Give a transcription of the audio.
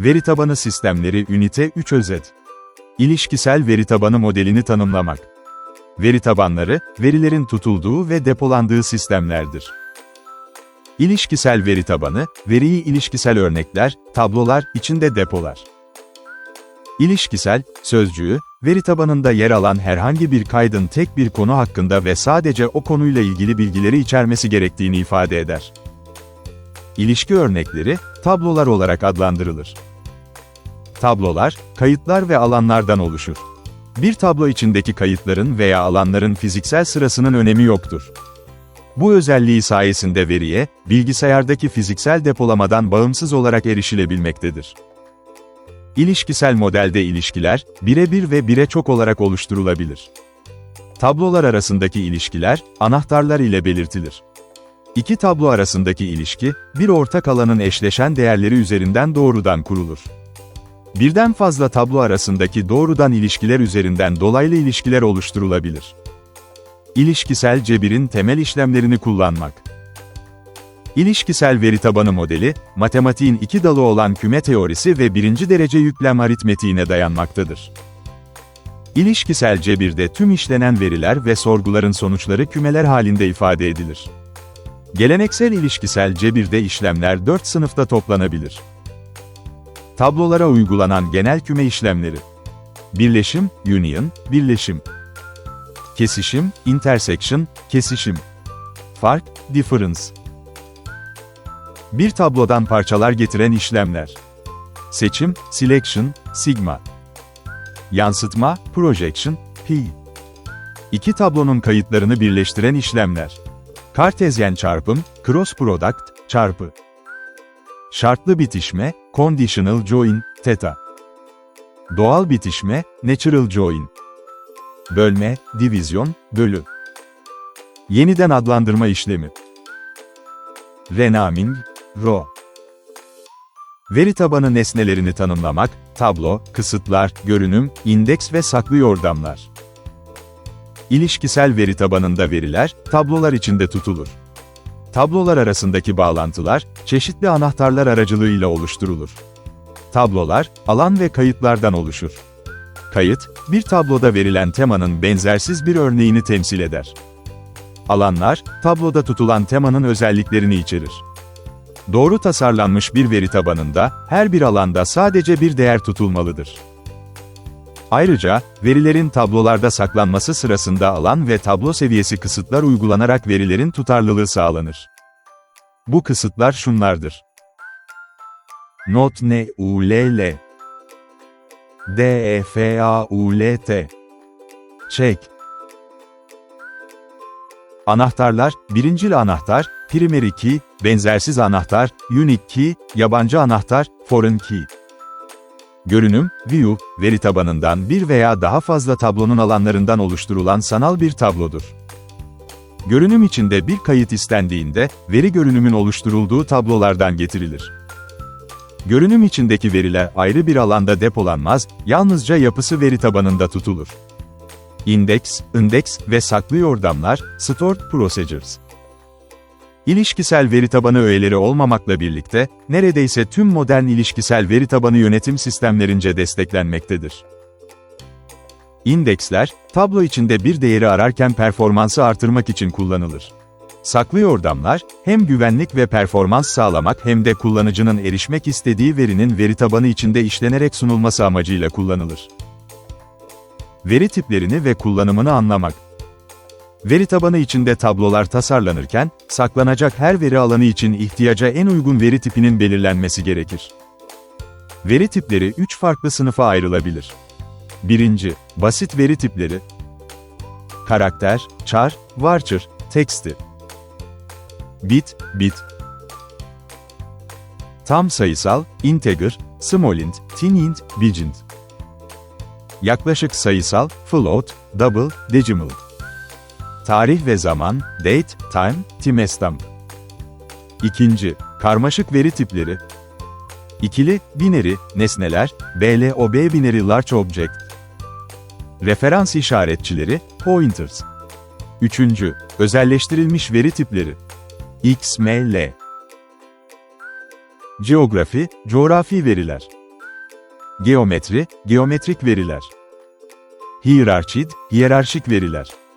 Veri tabanı sistemleri Ünite 3 özet. İlişkisel veri tabanı modelini tanımlamak. Veri tabanları, verilerin tutulduğu ve depolandığı sistemlerdir. İlişkisel veri tabanı, veriyi ilişkisel örnekler, tablolar içinde depolar. İlişkisel, sözcüğü, veri tabanında yer alan herhangi bir kaydın tek bir konu hakkında ve sadece o konuyla ilgili bilgileri içermesi gerektiğini ifade eder. İlişki örnekleri, tablolar olarak adlandırılır. Tablolar, kayıtlar ve alanlardan oluşur. Bir tablo içindeki kayıtların veya alanların fiziksel sırasının önemi yoktur. Bu özelliği sayesinde veriye, bilgisayardaki fiziksel depolamadan bağımsız olarak erişilebilmektedir. İlişkisel modelde ilişkiler, birebir ve bire çok olarak oluşturulabilir. Tablolar arasındaki ilişkiler, anahtarlar ile belirtilir. İki tablo arasındaki ilişki, bir ortak alanın eşleşen değerleri üzerinden doğrudan kurulur. Birden fazla tablo arasındaki doğrudan ilişkiler üzerinden dolaylı ilişkiler oluşturulabilir. İlişkisel cebirin temel işlemlerini kullanmak. İlişkisel veri tabanı modeli, matematiğin iki dalı olan küme teorisi ve birinci derece yüklem aritmetiğine dayanmaktadır. İlişkisel cebirde tüm işlenen veriler ve sorguların sonuçları kümeler halinde ifade edilir. Geleneksel ilişkisel cebirde işlemler dört sınıfta toplanabilir. Tablolara uygulanan genel küme işlemleri. Birleşim, union, birleşim. Kesişim, intersection, kesişim. Fark, difference. Bir tablodan parçalar getiren işlemler. Seçim, selection, sigma. Yansıtma, projection, pi. İki tablonun kayıtlarını birleştiren işlemler. Kartezyen çarpım, cross product, çarpı. Şartlı bitişme, conditional join, theta. Doğal bitişme, natural join. Bölme, divizyon, bölü. Yeniden adlandırma işlemi. Renaming, ro. Veri tabanı nesnelerini tanımlamak, tablo, kısıtlar, görünüm, indeks ve saklı yordamlar. İlişkisel veri tabanında veriler, tablolar içinde tutulur. Tablolar arasındaki bağlantılar, çeşitli anahtarlar aracılığıyla oluşturulur. Tablolar, alan ve kayıtlardan oluşur. Kayıt, bir tabloda verilen temanın benzersiz bir örneğini temsil eder. Alanlar, tabloda tutulan temanın özelliklerini içerir. Doğru tasarlanmış bir veri tabanında, her bir alanda sadece bir değer tutulmalıdır. Ayrıca, verilerin tablolarda saklanması sırasında alan ve tablo seviyesi kısıtlar uygulanarak verilerin tutarlılığı sağlanır. Bu kısıtlar şunlardır. Not N U L L D E F A U L T Check Anahtarlar, birincil anahtar, primary key, benzersiz anahtar, unique key, yabancı anahtar, foreign key. Görünüm, view, veri tabanından bir veya daha fazla tablonun alanlarından oluşturulan sanal bir tablodur. Görünüm içinde bir kayıt istendiğinde, veri görünümün oluşturulduğu tablolardan getirilir. Görünüm içindeki veriler ayrı bir alanda depolanmaz, yalnızca yapısı veri tabanında tutulur. Index, index ve saklı yordamlar, stored procedures. İlişkisel veri tabanı öğeleri olmamakla birlikte, neredeyse tüm modern ilişkisel veri tabanı yönetim sistemlerince desteklenmektedir. İndeksler, tablo içinde bir değeri ararken performansı artırmak için kullanılır. Saklı yordamlar, hem güvenlik ve performans sağlamak hem de kullanıcının erişmek istediği verinin veri tabanı içinde işlenerek sunulması amacıyla kullanılır. Veri tiplerini ve kullanımını anlamak. Veri tabanı içinde tablolar tasarlanırken, saklanacak her veri alanı için ihtiyaca en uygun veri tipinin belirlenmesi gerekir. Veri tipleri 3 farklı sınıfa ayrılabilir. 1. Basit veri tipleri. Karakter, char, varchar, teksti. Bit, bit. Tam sayısal, integer, small int, tin int, big int. Yaklaşık sayısal, float, double, decimal. Tarih ve zaman, date, time, timestamp. İkinci, karmaşık veri tipleri. İkili, binary, nesneler, BLOB binary large object. Referans işaretçileri, pointers. Üçüncü, özelleştirilmiş veri tipleri. XML. Geografi, coğrafi veriler. Geometri, geometrik veriler. Hiyerarşid, hiyerarşik veriler.